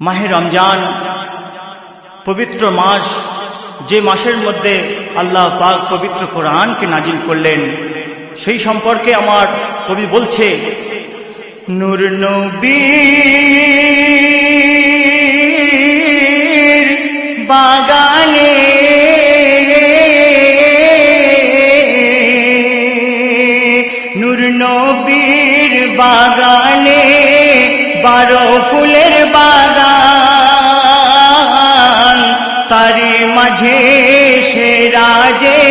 মাহে রমজান, পবিত্র মাস, যে মাসের মধ্যে আল্লাহ পাক পবিত্র কোরআনকে নাজিল করলেন, সেই সম্পর্কে আমার কবি বলছে, নূর নবীর বাগানে নূর নবীর বাগানে বারো ফুলের বাগান মাঝে সে রাজে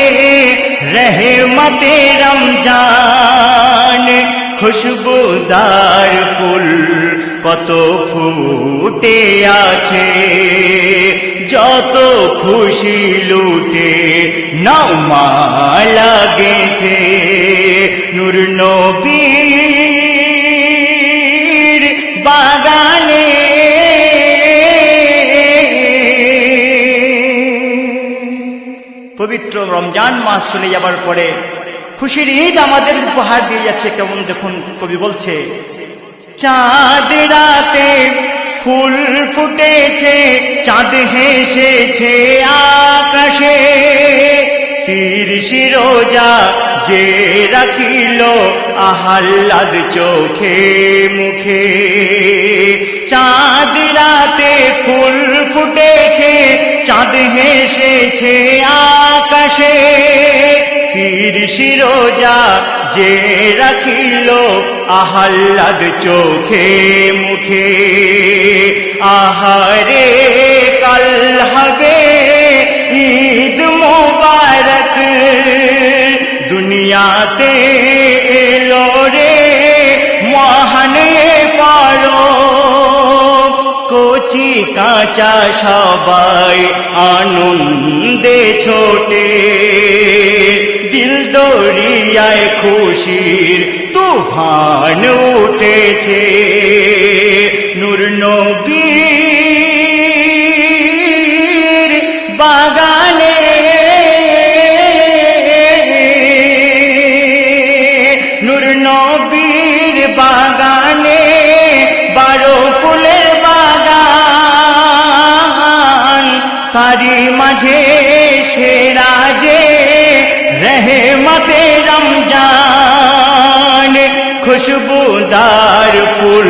রহমতে রমজান। খুশবুদার ফুল কত ফুটে আছে। যত খুশি লুটে নাও মালা গেথে নূর নবীর পবিত্র রমজান মাস চলে যাবার পরে খুশির ঈদ আমাদের উপহার দিয়ে যাচ্ছে। কেমন দেখুন, কবি বলছে, চাঁদ রাতে ফুল ফুটেছে, চাঁদ হেসেছে আকাশে। তিরিশ রোজা যে রাখিল আহ্লাদ চোখে মুখে। চাঁদ রাতে ফুল ফুটেছে, চাঁদ হেসেছে আকাশে। তিরিশ রোজা যে রাখিল আহ্লাদ চোখে মুখে। আহারে, কাল হবে দুনিয়াতে এলো রে মহানে পারো কচি কাঁচা সবাই আনন্দে ছোটে। দিল দরিয়ায় খুশির তুফান উঠেছে। নূর নবীর তারি মাঝে সে রাজে রহমতে রমজান। খুশবুদার ফুল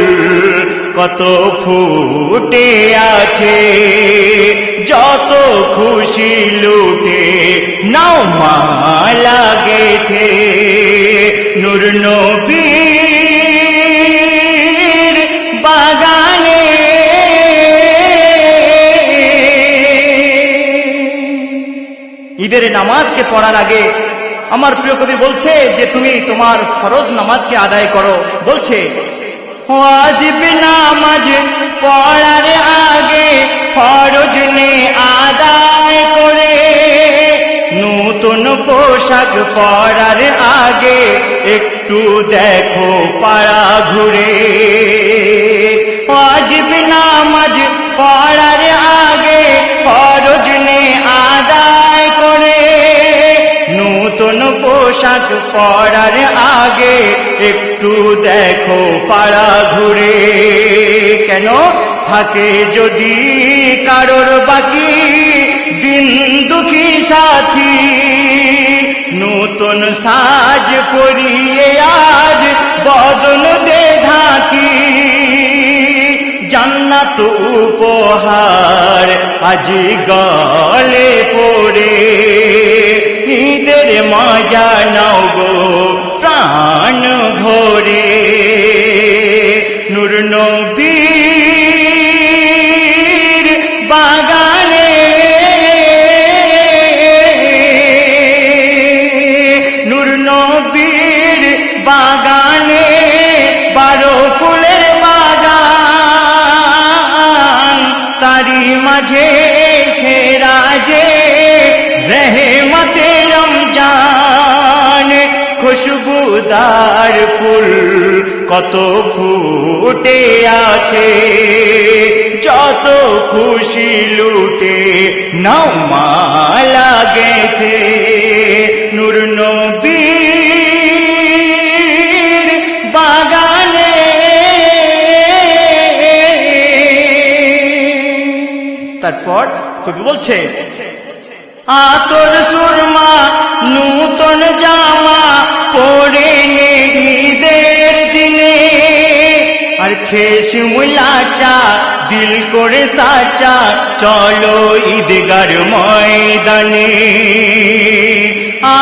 কত ফুটে আছে। যত খুশি লুটে নাও মালা গেথে। নূর নবীর নামাজকে পড়ার আগে আমার প্রিয় কবি বলছে যে তুমি তোমার ফরজ নামাজকে আদায় করো। বলছে নামাজ পড়ার আগে ফরজ নে আদায় করে। নতুন পোশাক পরার আগে একটু দেখো পাড়া ঘুরে। পোশাক পরার আগে একটু দেখো পাড়া ঘুরে। কেন থাকে যদি কারোর বাকি দিন দুঃখী সাথী? নতুন সাজ পরিয়ে আজ বদন দে ঢাকি জান্নাত উপহার আজি গলে পড়ে। ঈদের মজা নাও গো প্রাণ ভরে। নূর নবীর মাঝে সে রাজে, রহমতে রমজান। খুশবুদার ফুল কত ফুটে আছে। যত খুশি লুটে, নাও মালা গেথে নূর নবীর তারপর কবি বলছে, আতর সুরমা, নূতন জামা পরে ঈদের দিনে। আর খেস মুলাচা দিল করে সাচা, চলো ঈদগার ময়দানে।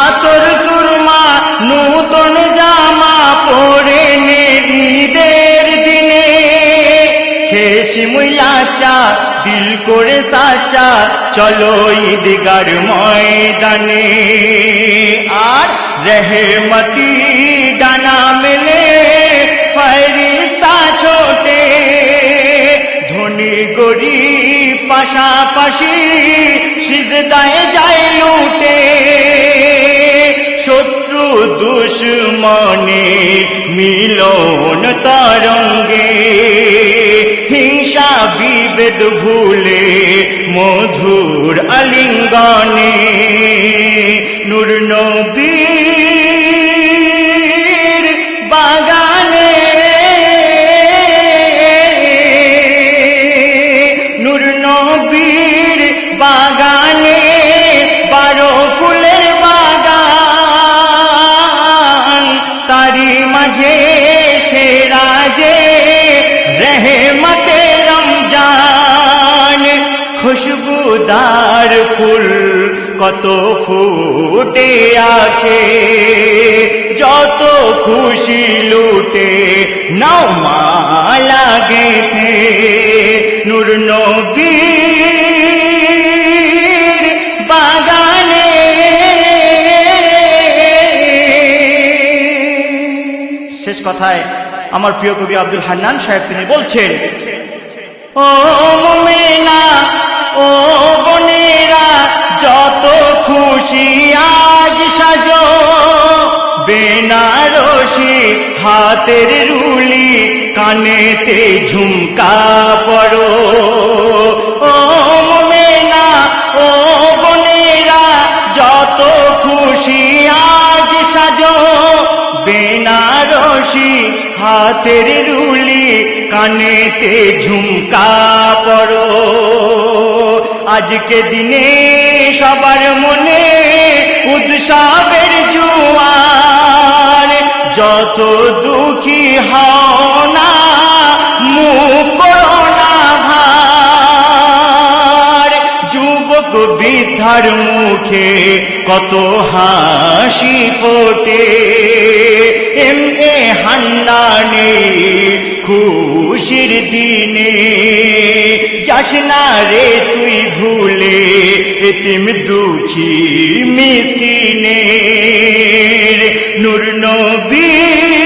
আতর সুরমা, নূতন করে সাচা, চলো ঈদগার ময়দানে। আর রহমতি ডানা মেলে ফরিস্তা ছোটে। ধনী গরিব পাশাপাশি সিজদায় যায় লুটে। শত্রু দুশ্মনে মিলন তরঙ্গে। বিভেদ ভুলে মধুর আলিঙ্গনে নূর নবীর খুশবুদার ফুল কত ফুটে আছে। যত খুশি লুটে নাও মালা গেথে। নূর বাগানে। শেষ কথায় আমার প্রিয় কবি আব্দুল হান্নান সাহেব তিনি বলছেন, ও মেনা ও বোনেরা, যত খুশি আজ সাজো। বেনারসি হাতের রুলি, কানেতে ঝুমকা পড়ো। ও মেনা ও যত খুশি আজ সাজো। বেনারসি হাতের রুলি কানেতে ঝুমকা পড়ো। আজকে দিনে সবার মনে উৎসবের জুয়ার যত দুঃখী হও বৃদ্ধার মুখে কত হাসি ফোটে। এম এ হান্নানে খুশির দিনে। যাস না রে তুই ভুলে এতিম দুঃখী মিসকিনে নূর নবীর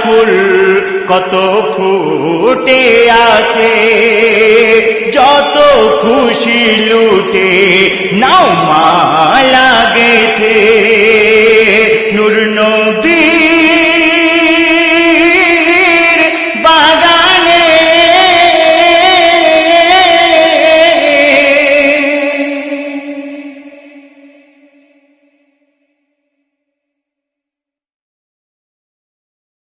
ফুল কত ফুটে আছে যত খুশি লুটে নাও মা লাগেছে।